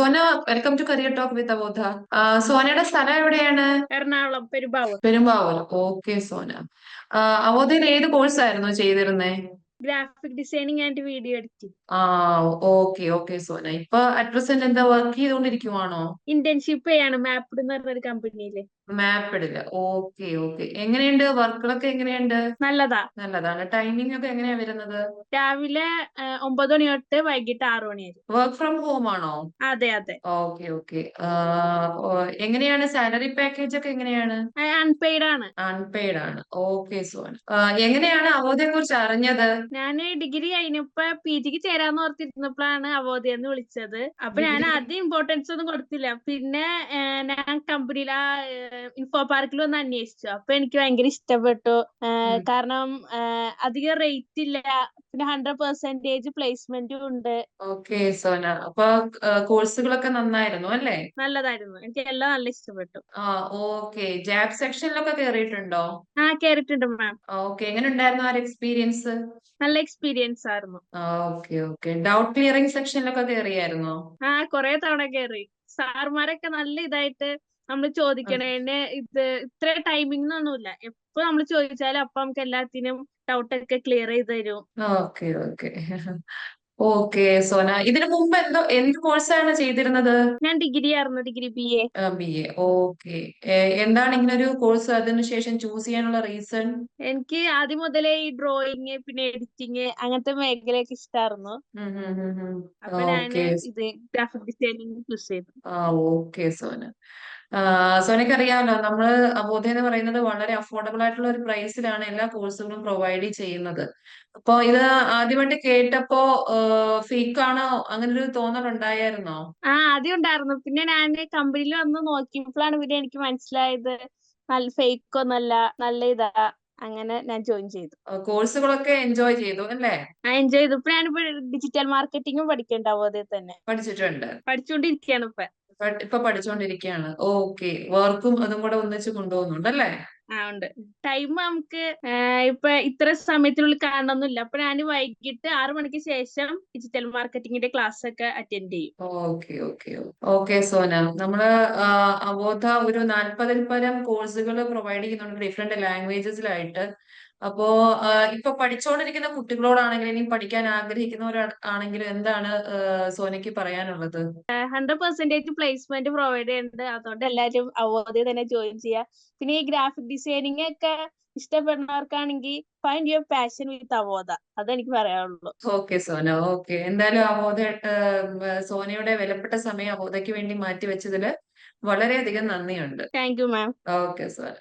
Sona welcome to career talk with Avodha സോനയുടെ സ്ഥലം എവിടെയാണ്? Ernakulam Perumbavoor. Perumbavoor. Okay Sona. അബോധയിൽ അവോധയിൽ ഏത് കോഴ്സ് ആയിരുന്നു ചെയ്തിരുന്നേ? Graphic designing and video editing ആ ഓക്കെ ഓക്കെ സോന. ഇപ്പൊ അറ്റ് പ്രസന്റ് എന്താ വർക്ക് ചെയ്തുകൊണ്ടിരിക്കുവാണോ? ഇന്റേൺഷിപ്പ് ചെയ്യാണ് മാപ്ഡ് എന്ന് പറഞ്ഞ ഒരു കമ്പനിയിൽ മാപ്പിടില്ല ഓക്കെ ഓക്കെ എങ്ങനെയുണ്ട്? വർക്കുകളൊക്കെ എങ്ങനെയുണ്ട്? നല്ലതാ. നല്ലതാണ്. ടൈമിംഗ് ഒക്കെ എങ്ങനെയാ വരുന്നത്? രാവിലെ ഒമ്പത് മണി തൊട്ട് വൈകിട്ട് ആറു മണി വരെ. വർക്ക് ഫ്രം ഹോം ആണോ? അതെ അതെ. ഓക്കെ ഓക്കെ എങ്ങനെയാണ്? സാലറി പാക്കേജ് ഒക്കെ എങ്ങനെയാണ്? അൺപെയ്ഡ് ആണ്. അൺപെയ്ഡ് ആണ്. ഓക്കെ സോ എങ്ങനെയാണ് അവധിയെ കുറിച്ച് അറിഞ്ഞത്? ഞാൻ ഡിഗ്രി കഴിഞ്ഞപ്പോ പി ജിക്ക് ചേരാന്ന് ഓർത്തിരുന്നപ്പോഴാണ് അവോധയെന്ന് വിളിച്ചത്. അപ്പൊ ഞാൻ ആദ്യം ഇമ്പോർട്ടൻസ് ഒന്നും കൊടുത്തില്ല. പിന്നെ ഞാൻ കമ്പനിയിലാ ആ ഇൻഫോ പാർക്കിൽ വന്ന് അന്വേഷിച്ചു. അപ്പൊ എനിക്ക് ഭയങ്കര ഇഷ്ടപ്പെട്ടു. കാരണം അധികം റേറ്റ് ഇല്ല. പിന്നെ ഹൺഡ്രഡ് പെർസെന്റേജ് പ്ലേസ്മെന്റും ഉണ്ട്. ഓക്കെ സോന. അപ്പൊ കോഴ്സുകളൊക്കെ നന്നായിരുന്നു അല്ലേ? നല്ലതായിരുന്നു. എനിക്ക് എല്ലാം നല്ല ഇഷ്ടപ്പെട്ടു. ആ ഓക്കെ. ജാബ് സെക്ഷനിലൊക്കെ കേറിയിട്ടുണ്ടോ? ആ കേറിയിട്ടുണ്ട് മാം ഓക്കെ. എങ്ങനെ ഉണ്ടായിരുന്നു ആ എക്സ്പീരിയൻസ് നല്ല എക്സ്പീരിയൻസ് ആയിരുന്നു. Okay okay. ഡൗട്ട് ക്ലിയറിംഗ് സെക്ഷനിലൊക്കെ കേറിയായിരുന്നോ? ആ കൊറേ തവണ കേറി. സാർമാരൊക്കെ നല്ല ഇതായിട്ട് നമ്മൾ ചോദിക്കണേന് ഇത് ഇത്ര ടൈമിംഗ് ഒന്നുമില്ല. എപ്പോ നമ്മൾ ചോദിച്ചാലും അപ്പൊ നമുക്ക് എല്ലാത്തിനും ഡൗട്ട് ഒക്കെ ക്ലിയർ ചെയ്ത് തരും. Okay okay. ഓക്കെ സോന. ഇതിനു മുമ്പ് എന്തോ എന്ത് കോഴ്സാണ് ചെയ്തിരുന്നത്? ഞാൻ ഡിഗ്രി ആയിരുന്നു degree B A. B A. Okay. എന്താണ് ഇങ്ങനെ ഒരു കോഴ്സ്? അതിനുശേഷം ചൂസ് ചെയ്യാനുള്ള റീസൺ? എനിക്ക് ആദ്യം മുതലേ ഈ ഡ്രോയിങ് പിന്നെ എഡിറ്റിങ് അങ്ങനത്തെ മേഖലയൊക്കെ ഇഷ്ടമായിരുന്നു അപ്പൊ ഞാൻ ഇത് ഗ്രാഫിക് ഡിസൈനിങ് ചൂസ് ചെയ്തു. ആ ഓക്കെ സോന. ആ, സോനയ്ക്ക് നമ്മൾ നമ്മൾ അബോധ എന്ന് പറയുന്നത് വളരെ അഫോർഡബിൾ ആയിട്ടുള്ള ഒരു പ്രൈസിലാണ് എല്ലാ കോഴ്സുകളും പ്രൊവൈഡ് ചെയ്യുന്നത്. അപ്പൊ ഇത് ആദ്യമായിട്ട് കേട്ടപ്പോ ഫേക്ക് ആണോ അങ്ങനെ ഒരു തോന്നൽ ഉണ്ടായിരുന്നോ ആ ആദ്യം ഉണ്ടായിരുന്നു പിന്നെ ഞാൻ കമ്പനിയിൽ വന്ന് നോക്കിയപ്പോഴാണ് പിന്നെ എനിക്ക് മനസ്സിലായത് നല്ല ഫേക്ക് ഒന്നല്ല നല്ല ഇതാ അങ്ങനെ ഞാൻ ജോയിൻ ചെയ്തു. കോഴ്സുകളൊക്കെ എൻജോയ് ചെയ്തു അല്ലേ? ആ എൻജോയ് ചെയ്തു. ഇപ്പൊ ഞാനിപ്പോ ഡിജിറ്റൽ മാർക്കറ്റിംഗും പഠിക്കണ്ടാവും അതേ തന്നെ. പഠിച്ചിട്ടുണ്ട്. പഠിച്ചുകൊണ്ടിരിക്കുകയാണ് ഇപ്പൊ. ഇപ്പൊ പഠിച്ചുകൊണ്ടിരിക്കുകയാണ് ഓക്കെ. വർക്കും അതും കൂടെ ഒന്നിച്ച് കൊണ്ടുപോകുന്നുണ്ട് അല്ലേ? ആ ഉണ്ട്. ടൈം നമുക്ക് ഇപ്പൊ ഇത്ര സമയത്തിനുള്ളിൽ കാണണമെന്നില്ല അപ്പൊ ഞാൻ വൈകിട്ട് ആറു മണിക്ക് ശേഷം ഡിജിറ്റൽ മാർക്കറ്റിംഗിന്റെ ക്ലാസ് ഒക്കെ അറ്റൻഡ് ചെയ്യും. Okay okay okay. സോന. നമ്മൾ അവോധ ഒരു നാൽപ്പതിൽ പരം കോഴ്സുകൾ പ്രൊവൈഡ് ചെയ്യുന്നുണ്ട് ഡിഫറെന്റ് ലാംഗ്വേജസിലായിട്ട് അപ്പോ ഇപ്പൊ പഠിച്ചുകൊണ്ടിരിക്കുന്ന കുട്ടികളോടാണെങ്കിലും ഇനി പഠിക്കാൻ ആഗ്രഹിക്കുന്നവരാണെങ്കിലും എന്താണ് സോനയ്ക്ക് പറയാനുള്ളത്? ഹൺഡ്രഡ് പെർസെന്റേജ് പ്ലേസ്മെന്റ് പ്രൊവൈഡ് ചെയ്യുന്നുണ്ട് അതുകൊണ്ട് എല്ലാവരും അവധി തന്നെ ജോയിൻ ചെയ്യുക പിന്നെ ഈ ഗ്രാഫിക് ഡിസൈനിങ് ഒക്കെ ഇഷ്ടപ്പെടുന്നവർക്കാണെങ്കിൽ find your passion with Avodha. അതെനിക്ക് പറയാനുള്ളൂ. ഓക്കെ സോന. ഓക്കെ. എന്തായാലും അവോധ സോനയുടെ വിലപ്പെട്ട സമയം അവോദയ്ക്ക് വേണ്ടി മാറ്റി മാറ്റിവെച്ചതിൽ വളരെയധികം നന്ദിയുണ്ട്. Thank you ma'am okay Sona.